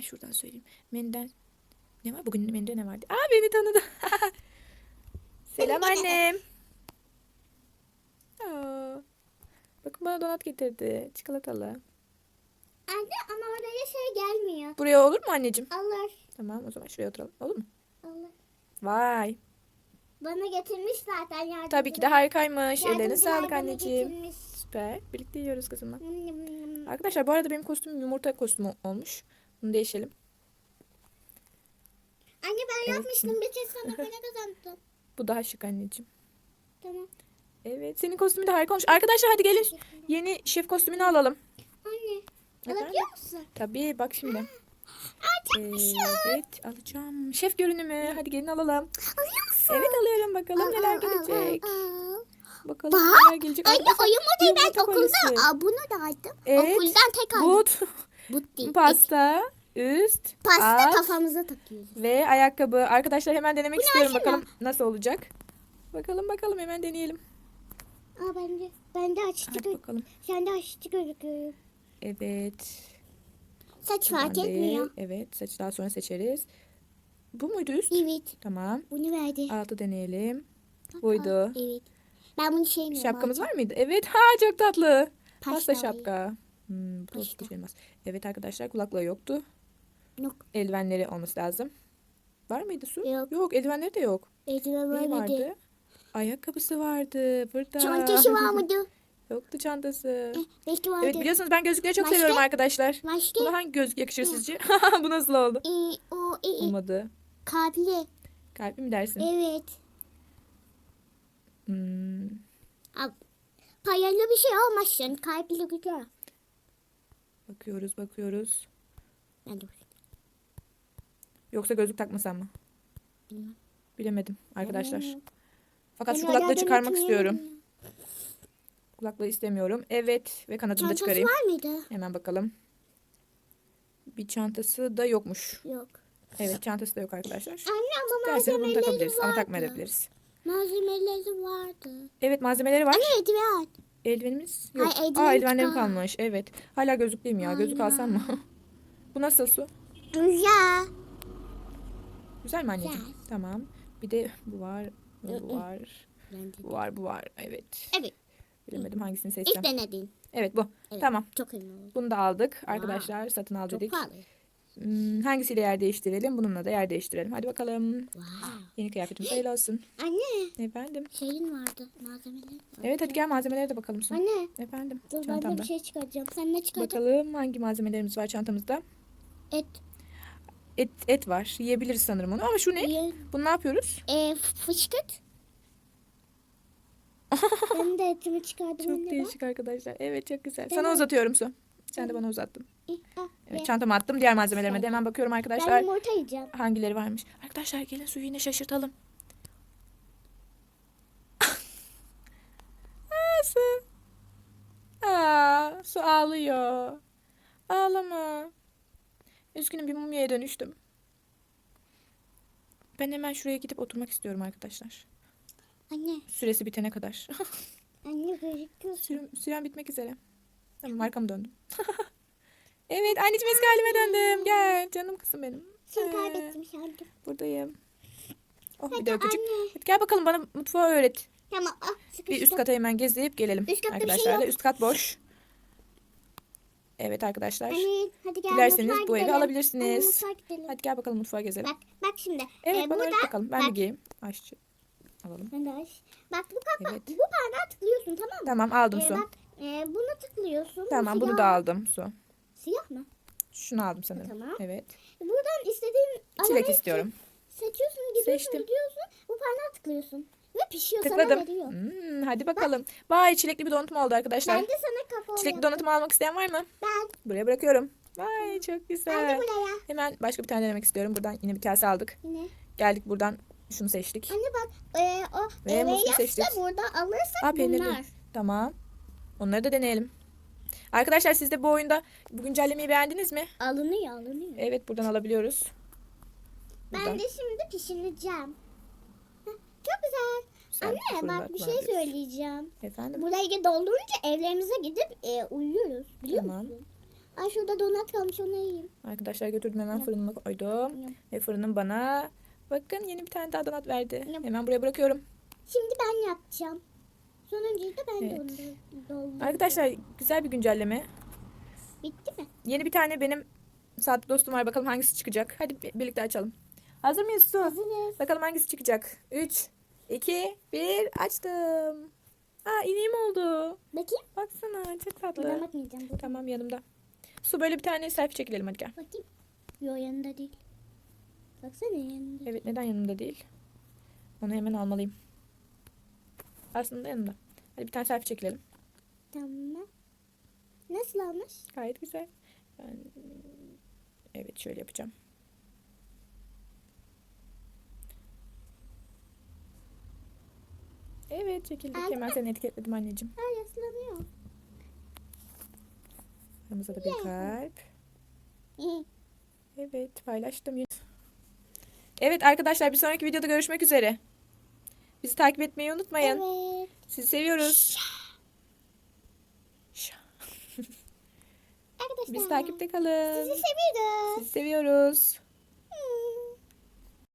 Hemen şuradan söyleyeyim. Menüden ne var? Bugün menüde ne vardı? Aa beni tanıdı. Selam annem. Aa, bakın bana donat getirdi. Çikolatalı. Anne ama oraya şey gelmiyor. Buraya olur mu anneciğim? Allah Tamam o zaman şuraya oturalım. Olur mu? Allah. Vay. Bana getirmiş zaten yardımcı. Tabii ki de harikaymış. Ellerine sağlık anneciğim. getirmiş. Süper. Birlikte yiyoruz kızımla. Arkadaşlar bu arada benim kostümüm yumurta kostümü olmuş. Bunu değişelim. Anne ben Evet. yapmıştım bir kez sana para kazandım. Bu daha şık anneciğim. Tamam. Evet senin kostümün de harika olmuş. Arkadaşlar hadi gelin yeni şef kostümünü alalım. Anne Efendim? alabiliyor musun? Tabii bak şimdi. Evet alacağım. Şef görünümü. Hadi gelin alalım. Alıyor musun? Evet alıyorum bakalım Al, neler al, al, gelecek. al, al. Bakalım Bak, neler gelecek. Anne oyun değil ben okulda kolisi. Aa, bunu da aldım. Evet. Okuldan tek aldım. But, Pasta, üst, Pasta alt kafamıza takıyoruz. ve ayakkabı. Arkadaşlar hemen denemek istiyorum. açayım Bakalım nasıl olacak. Bakalım bakalım hemen deneyelim. Aa bende bende açtı Hadi gö- bakalım. Sende açtı gözüküyor. Evet. Saç Buradan fark değil. etmiyor. Evet saç daha sonra seçeriz. Bu muydu üst? Evet. Tamam. Bunu verdi. Altı deneyelim. Buydu. Evet. Ben bunu sevmiyorum. Şapkamız var mıydı? Evet. Ha çok tatlı. Pasta Pasta şapka. Hmm, bu tutucu elmas. Evet arkadaşlar kulaklığı yoktu. Yok. Eldivenleri olması lazım. Var mıydı su? Yok. Yok eldivenleri de yok. Eldiven Ne var vardı? Ayakkabısı vardı. Burada. Çantası var mıydı? Yoktu çantası. Eh, Belki vardı. Evet biliyorsunuz ben gözlükleri çok Başka? seviyorum arkadaşlar. Başka? Buna hangi gözlük yakışır sizce? bu nasıl oldu? Ee, o e, e, Olmadı. kalpli. Kalbi mi dersin? Evet. Hmm. Al. Payalı bir şey almazsın. Kalpli güzel. Bakıyoruz bakıyoruz. Ben de Yoksa gözlük takmasam mı? Bilmem. Bilemedim arkadaşlar. Fakat şu kulaklığı çıkarmak istiyorum. Kulaklığı istemiyorum. Evet ve kanadını da Çantası çıkarayım. var mıydı? Hemen bakalım. Bir çantası da yokmuş. Yok. Evet çantası da yok arkadaşlar. Anne ama Derseniz bunu malzemeleri takabiliriz ama vardı. takmayabiliriz. Malzemeleri vardı. Evet malzemeleri var. Anne eldiven. Eldivenimiz yok. Hayır, eldiven Aa eldivenlerim çıkar. kalmış. Evet. Hala gözlüklüyüm ya. Gözlük Aynen. alsam mı? Bu nasıl su? Güzel. Güzel mi anneciğim? Güzel. Tamam. Bir de bu var. Bu var. Bu var. Bu var. Evet. Evet. Bilemedim hangisini seçsem. İlk denedin. Evet bu. Evet. Tamam. Çok emin oldum. Bunu da aldık. Arkadaşlar satın al Çok dedik. pahalı. Hmm, hangisiyle yer değiştirelim? Bununla da yer değiştirelim. Hadi bakalım. Wow. Yeni kıyafetimiz hayırlı olsun. Anne Efendim. şeyin vardı malzemeler. Evet hadi gel malzemelere de bakalım. Su. Anne Efendim. dur ben de Çantamda. bir şey çıkaracağım. Sen ne çıkaracaksın? Bakalım hangi malzemelerimiz var çantamızda. Et. Et, et var. Yiyebiliriz sanırım onu. Ama şu ne? Ye. Bunu ne yapıyoruz? E, fışkırt. ben de etimi çıkardım Çok anne bak. değişik arkadaşlar. Evet çok güzel. Ben Sana uzatıyorum Su. Sen de bana uzattın. Evet ye. çantama attım. Diğer malzemelerime de hemen bakıyorum Ben arkadaşlar. yumurta yiyeceğim. Hangileri varmış? Arkadaşlar gelin suyu yine şaşırtalım. Aa, su. Aa, su ağlıyor. Ağlama. Üzgünüm bir mumyaya dönüştüm. Ben hemen şuraya gidip oturmak istiyorum arkadaşlar. Anne. Süresi bitene kadar. Anne gözüküyorsun. Sürem, sürem bitmek üzere. Tamam arkamı döndüm. evet anneciğim eski halime döndüm. Gel canım kızım benim. Seni Ee, kaybettim sandım. Buradayım. Oh bir Hadi de öpücük. anne. Hadi gel bakalım bana mutfağı öğret. Tamam ah Bir sıkıştım. üst kata hemen gezip gelelim. Üst katta bir şey arkadaşlar. yok. Üst kat boş. Evet arkadaşlar. Anne hadi gel Dilerseniz mutfağa bu evi gidelim. alabilirsiniz. Anne, mutfağa gidelim. Hadi gel bakalım mutfağa gezelim. Bak bak şimdi. evet Ee, bana öğret bakalım. Ben de bak, giyeyim. Aşçı. Alalım. Ben de aç. Bak bu Evet. bu parmağı tıklıyorsun tamam mı? Tamam aldım Ee, bak e, bunu tıklıyorsun. Tamam bunu da aldım su. Siyah mı? Şunu aldım sanırım. Tamam. Evet. Buradan istediğin Çilek istiyorum. Seçiyorsun gidiyorsun Seçtim. gidiyorsun. Bu parmağı tıklıyorsun. Ve pişiyor sana Tıkladım. veriyor. Hmm, hadi bakalım. Vay çilekli bir donutum oldu arkadaşlar. Ben de sana kafa Çilekli yaptım. donutumu almak isteyen var mı? Ben. Buraya bırakıyorum. Vay çok Ben de güzel. buraya. Hemen başka bir tane denemek istiyorum. Buradan yine bir kase aldık. Yine. Geldik buradan şunu seçtik. Anne bak e, o Ve e, muzlu seçtik. burada alırsak Aa peynirli. bunlar. Tamam. Onları da deneyelim. Arkadaşlar siz de bu oyunda bu güncellemeyi beğendiniz mi? Alınıyor alınıyor. Evet buradan alabiliyoruz. Ben Buradan. de şimdi pişireceğim. Çok güzel. Anne bak bir şey söyleyeceğim. Efendim? Burayı doldurunca evlerimize gidip e, uyuyoruz. Biliyor Tamam. musun? Ay şurada donat kalmış onu yiyeyim. Arkadaşlar götürdüm hemen Yap. fırınıma koydum. Yap. Ve fırının bana bakın yeni bir tane daha donat verdi. Yap. Hemen buraya bırakıyorum. Şimdi ben yapacağım. Sonuncuyu da ben Evet. doldurdum. Arkadaşlar güzel bir güncelleme. Bitti mi? Yeni bir tane benim saatli dostum var. Bakalım hangisi çıkacak. Hadi bi- birlikte açalım. Hazır mıyız Su? Hazırız. Bakalım hangisi çıkacak. 3, 2, 1 açtım. Aa ineğim oldu. Bakayım. Baksana çok tatlı. bakmayacağım. Bu. Tamam yanımda. Su böyle bir tane selfie çekilelim hadi gel. Bakayım. Yo yanında değil. Baksana yanında. Evet neden yanımda değil? Onu hemen almalıyım. Aslında yanımda. Hadi bir tane selfie çekilelim. Tamam. Nasıl almış? Gayet güzel. Ben... Evet şöyle yapacağım. Evet çekildik. Aldın Hemen seni etiketledim anneciğim. Ha yaslanıyor. Aramızda da bir kalp. Evet paylaştım. Evet arkadaşlar bir sonraki videoda görüşmek üzere. Bizi takip etmeyi unutmayın. Evet. Sizi seviyoruz. Arkadaşlar. Biz takipte kalın. Sizi seviyoruz. Sizi seviyoruz.